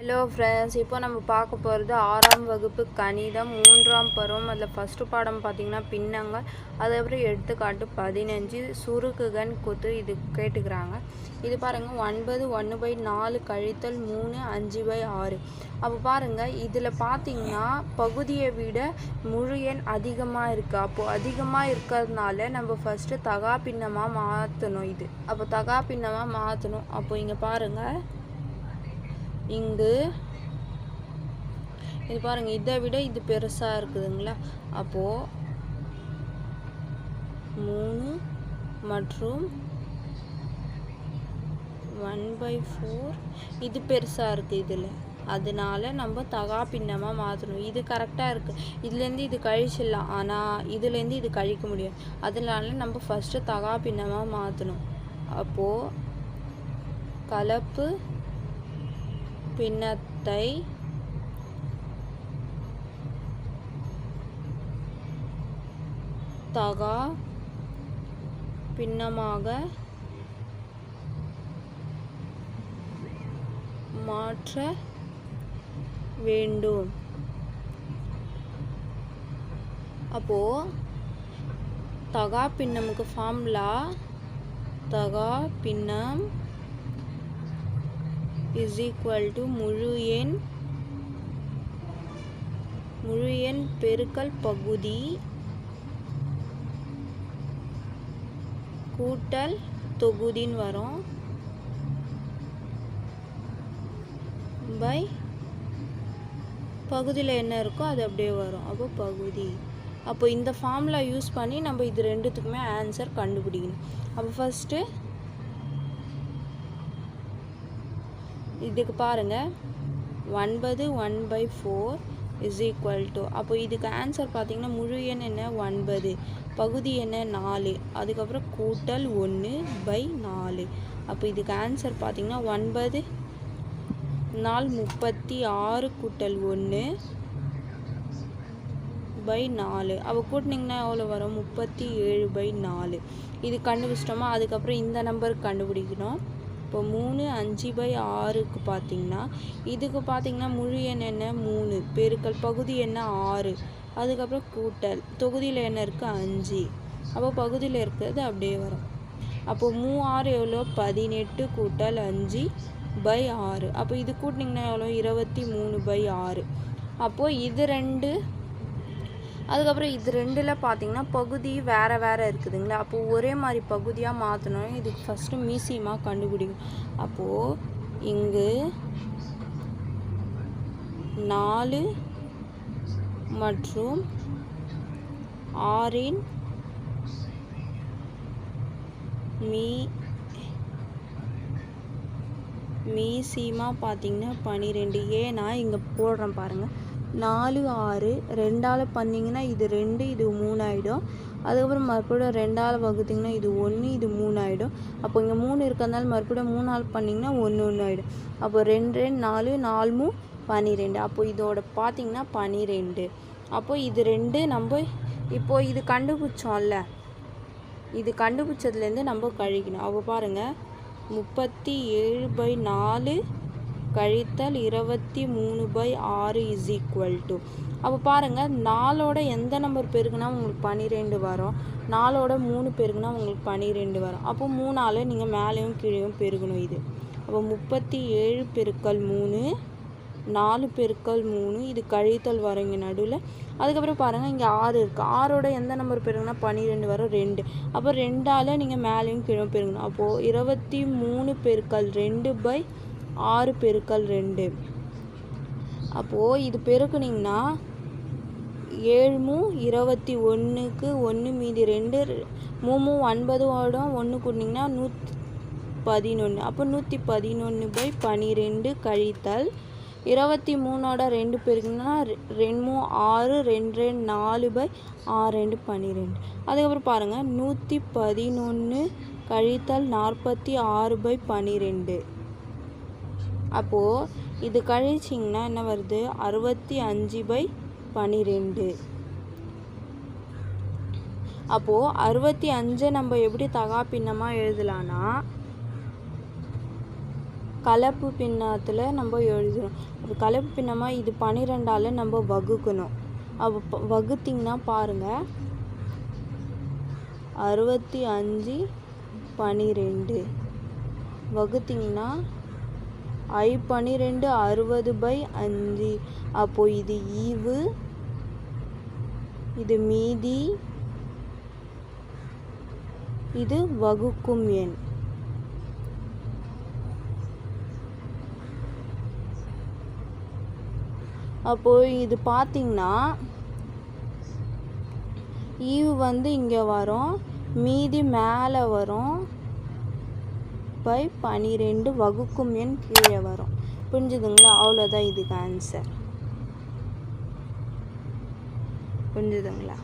Hello friends இப்போ நம்ம பார்க்க போகிறது ஆறாம் வகுப்பு கணிதம். மூன்றாம் பருவம். அதில் ஃபஸ்ட்டு பாடம் பார்த்தீங்கன்னா பின்னங்கள். அதுக்கப்புறம் எடுத்துக்காட்டு பதினஞ்சு சுருக்குகன் கொத்து இது கேட்டுக்கிறாங்க. இது பாருங்கள் ஒன்பது ஒன்று பை நாலு கழித்தல் மூணு அஞ்சு பை ஆறு. அப்போ பாருங்கள் இதில் பார்த்திங்கன்னா பகுதியை விட முழு எண் அதிகமாக இருக்குது அப்போது அதிகமாக இருக்கிறதுனால நம்ம ஃபஸ்ட்டு தகா பின்னமாக மாற்றணும் இது. அப்போ தகா பின்னமாக மாற்றணும் அப்போ இங்கே பாருங்கள் இங்கு இது பாருங்க இதை விட இது பெருசா இருக்குதுங்களா? அப்போ மூணு மற்றும் ஒன் பை ஃபோர் இது பெருசா இருக்கு இதில். அதனால நம்ம தகா பின்னமாக மாற்றணும் இது கரெக்டாக இருக்குது இதுலேருந்து இது கழிச்சிடலாம். ஆனால் இதுலேருந்து இது கழிக்க முடியும் அதனால நம்ம ஃபஸ்ட்டு தகா பின்னமாக மாற்றணும் அப்போது கலப்பு பின்னத்தை தகா பின்னமாக மாற்ற வேண்டும். அப்போ தகா பின்னமுக்கு ஃபார்முலா தகா பின்னம் இஸ் ஈக்குவல் டு முழு எண் முழு எண் பெருக்கல் பகுதி கூட்டல் தொகுதின்னு வரும் பை பகுதியில் என்ன இருக்கோ அது அப்படியே வரும். அப்போ பகுதி. அப்போ இந்த ஃபார்முலா யூஸ் பண்ணி நம்ம இது ரெண்டுத்துக்குமே ஆன்சர் கண்டுபிடிக்கணும். அப்போ ஃபஸ்ட்டு இதுக்கு பாருங்க. ஒன்பது one by four is equal to அப்போ இதுக்கு ஆன்சர் பார்த்தீங்கன்னா முழு எண் என்ன? ஒன்பது. பகுதி என்ன? நாலு. அதுக்கப்புறம் கூட்டல் ஒன்று பை நாலு. அப்போ இதுக்கு ஆன்சர் பார்த்தீங்கன்னா ஒன்பது நாள் முப்பத்தி ஆறு கூட்டல் ஒன்று பை நாலு. அப்போ கூட்டினீங்கன்னா எவ்வளோ வரும்? முப்பத்தி ஏழு பை நாலு. இது கண்டுபிடிச்சிட்டோமா? அதுக்கப்புறம் இந்த நம்பருக்கு கண்டுபிடிக்கணும். இப்போ மூணு அஞ்சு பை ஆறுக்கு பார்த்தீங்கன்னா இதுக்கு பார்த்தீங்கன்னா முழு எண் என்ன? மூணு. பெருக்கல் பகுதி என்ன? ஆறு. அதுக்கப்புறம் கூட்டல். தொகுதியில் என்ன இருக்குது அஞ்சு. அப்போ பகுதியில் இருக்கிறது அப்படியே வரும். அப்போது மூ ஆறு எவ்வளோ? பதினெட்டு கூட்டல் அஞ்சு பை ஆறு. அப்போ இது கூட்டினீங்கன்னா எவ்வளோ? இருபத்தி மூணு பை ஆறு. அப்போது இது ரெண்டு அதுக்கப்புறம் இது ரெண்டில் பார்த்தீங்கன்னா பகுதி வேறு வேறு இருக்குதுங்களா? அப்போது ஒரே மாதிரி பகுதியாக மாற்றணும் இதுக்கு ஃபஸ்ட்டு மீசியமாக கண்டுபிடிக்கும் அப்போது இங்கு நாலு மற்றும் ஆறின் மீ மீசியமாக பார்த்தீங்கன்னா பன்னிரெண்டு ஏன்னா இங்கே போடுறேன் பாருங்கள் நாலு ஆறு ரெண்டால் பண்ணிங்கன்னா இது ரெண்டு இது மூணு ஆகிடும் அதுக்கப்புறம் மறுபடியும் ரெண்டால் வகுத்திங்கன்னா இது ஒன்று இது மூணு ஆகிடும் அப்போ இங்கே மூணு இருக்கிறதுனால மறுபடியும் மூணால் பண்ணிங்கன்னா ஒன்று ஒன்று ஆகிடும் அப்போ ரெண்டு ரெண்டு நாலு நாலு மூ பன்னிரெண்டு அப்போ இதோட பார்த்திங்கன்னா பன்னிரெண்டு அப்போ இது ரெண்டு நம்ம இப்போ இது கண்டுபிடிச்சோம்ல இது கண்டுபிடிச்சதுலேருந்து நம்ம கழிக்கணும். அப்போ பாருங்கள் முப்பத்தி ஏழு பை நாலு கழித்தல் இருபத்தி மூணு பை ஆறு இஸ் ஈக்குவல் டு அப்போ பாருங்கள் நாலோட எந்த நம்பர் பெருக்குனா உங்களுக்கு பன்னிரெண்டு வரும். நாலோட மூணு பெருக்குனா உங்களுக்கு பன்னிரெண்டு வரும். அப்போ மூணால் நீங்கள் மேலேயும் கீழேயும் பெருகணும் இது. அப்போ முப்பத்தி ஏழு பெருக்கல் மூணு நாலு பெருக்கல் மூணு இது கழித்தல் வரும் இங்கே நடுவில். அதுக்கப்புறம் பாருங்கள் இங்கே ஆறு இருக்குது ஆறோட எந்த நம்பர் பெருங்கன்னா பன்னிரெண்டு வரும் ரெண்டு. அப்போ ரெண்டால் நீங்கள் மேலேயும் கீழே பெருகணும். அப்போது இருபத்தி மூணு பெருக்கல் ரெண்டு பை ஆறு பெருக்கல் ரெண்டு. அப்போது இது பெருக்குனிங்கன்னா ஏழு இருபத்தி ஒன்றுக்கு ஒன்று மீதி ரெண்டு மூமு ஒன்பது ஒன்பதோட ஒன்று கூட்டினீங்கன்னா நூற்றி பதினொன்று அப்போ நூற்றி பதினொன்று பை பனிரெண்டு கழித்தல் இருபத்தி மூணோட ரெண்டு பேருக்குன்னா ரெண்டு ஆறு ரெண்டு ரெண்டு நாலு பை ஆறு ரெண்டு பன்னிரெண்டு அதுக்கப்புறம் பாருங்கள் நூற்றி பதினொன்று கழித்தல் நாற்பத்தி ஆறு பை பன்னிரெண்டு அப்போது இது கழிச்சிங்கன்னா என்ன வருது? அறுபத்தி அஞ்சு பை பன்னிரெண்டு அப்போது அறுபத்தி அஞ்சை நம்ம எப்படி தகா பின்னமாக எழுதலான்னா கலப்பு பின்னத்தில் நம்ம எழுதுறோம் அப்போ கலப்பு பின்னமாக இது பன்னிரெண்டால் நம்ம வகுக்கணும். அப்போ வகுத்திங்கன்னா பாருங்கள் அறுபத்தி அஞ்சு பன்னிரெண்டு வகுத்திங்கன்னா ஐ பன்னிரெண்டு அறுபது பை அஞ்சு. அப்போ இது ஈவு. இது மீதி. இது வகுக்கும் எண். அப்போ இது பார்த்தீங்கன்னா ஈவு வந்து இங்கே வரும். மீதி மேலே வரும். பை பனிரெண்டு வகுக்கும் எண் கீழே வரும். புரிஞ்சுதுங்களா? அவ்வளோதான் இதுக்கு ஆன்சர் புரிஞ்சுதுங்களா?